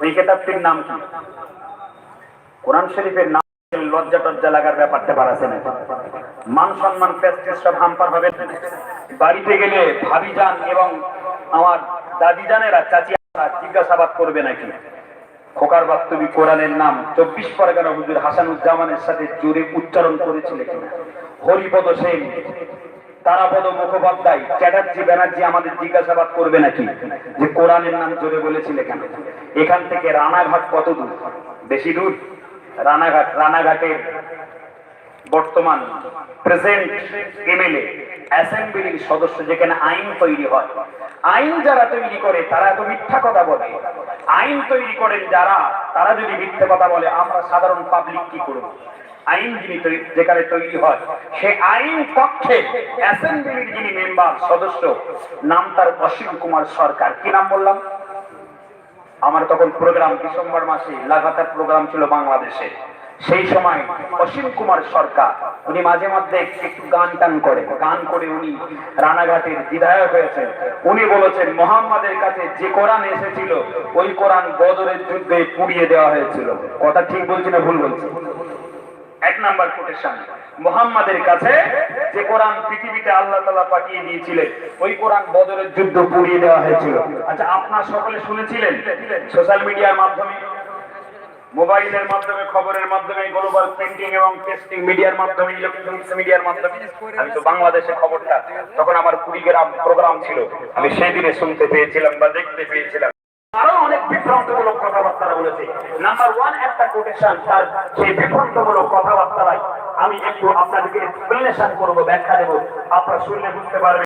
ওই কেতাবটির নাম কি? কোরআন শরীফের নাম লজ্জা টজ্জা লাগার ব্যাপারটা বাড়াছে না মান সম্মান প্রেস্টিজ সব হাম্পার হবে। বাড়িতে গেলে ভাবি যান এবং আমার দাদি জানেরা চাচি জিজ্ঞাসাবাদ করবে নাকি? খোকার বাস্তবী কোরআনের নাম চব্বিশ পরগনা হুজুর হাসানুজ্জামানের সাথে জোরে উচ্চারণ করেছিল কিনা? হরিপদ সেন তারাপদ মুখোপাধ্যায়, চ্যাটার্জি, ব্যানার্জি আমাদের জিজ্ঞাসাবাদ করবে নাকি? যে কোরআনের নাম জোরে বলেছিলে কেন? এখান থেকে রানাঘাট কত দূর? বেশি দূর? রানাঘাট, রানাঘাটের বর্তমান প্রেজেন্ট এমএলএ, অ্যাসেম্বলির সদস্য যেখানে আইন তৈরি হয়। আইন যারা তৈরি করে, তারা তো মিথ্যা কথা বলে। আইন তৈরি করেন যারা, তারা যদি মিথ্যা কথা বলে, আমরা সাধারণ পাবলিক কি করব? আইন যিনি যেখানে তৈরি হয়, সে আইন পক্ষে অ্যাসেম্বলির যিনি মেম্বার সদস্য, নাম তার অসীম কুমার সরকার। কি নাম বললাম? আমার তখন প্রোগ্রাম ডিসেম্বর মাসে লাগাতার প্রোগ্রাম ছিল বাংলাদেশে। সেই সময় অসীম কুমার সরকার, উনি মাঝে মধ্যে একটু গান টান করে। গান করে উনি রানাঘাটের বিধায়ক হয়েছেন। উনি বলেছেন, মোহাম্মদের কাছে যে কোরআন এসেছিল, ওই কোরআন বদরের যুদ্ধে পুড়িয়ে দেওয়া হয়েছিল। কথা ঠিক বলছি না ভুল বলছি? এক নাম্বার কোটেশন। মোহাম্মদের কাছে যে কোরআন পৃথিবীতে আল্লাহ তালা পাঠিয়ে দিয়েছিলেন, ওই কোরআন বদরের যুদ্ধ পুড়িয়ে দেওয়া হয়েছিল। আচ্ছা আপনার সকলে শুনেছিলেন সোশ্যাল মিডিয়ার মাধ্যমে, মোবাইলের মাধ্যমে, খবরের মাধ্যমে, গ্লোবাল প্রিন্টিং এবং টেস্টিং মিডিয়ার মাধ্যমে, ইলেকট্রনিক্স মিডিয়ার মাধ্যমে? আমি তো বাংলাদেশে খবরটা, তখন আমার কুড়িগ্রাম প্রোগ্রাম ছিল। আমি সেই দিনে শুনতে পেয়েছিলাম বা দেখতে পেয়েছিলাম। বিভ্রান্তমূলক কথাবার্তা বলেছে। নাম্বার ওয়ান একটা কোটেশন তার সেই বিভ্রান্তমূলক কথাবার্তায় আমি একটু আপনাদেরকে এক্সপ্লেনেশন করব, ব্যাখ্যা দেবো। আপনারা শুনলে বুঝতে পারবেন।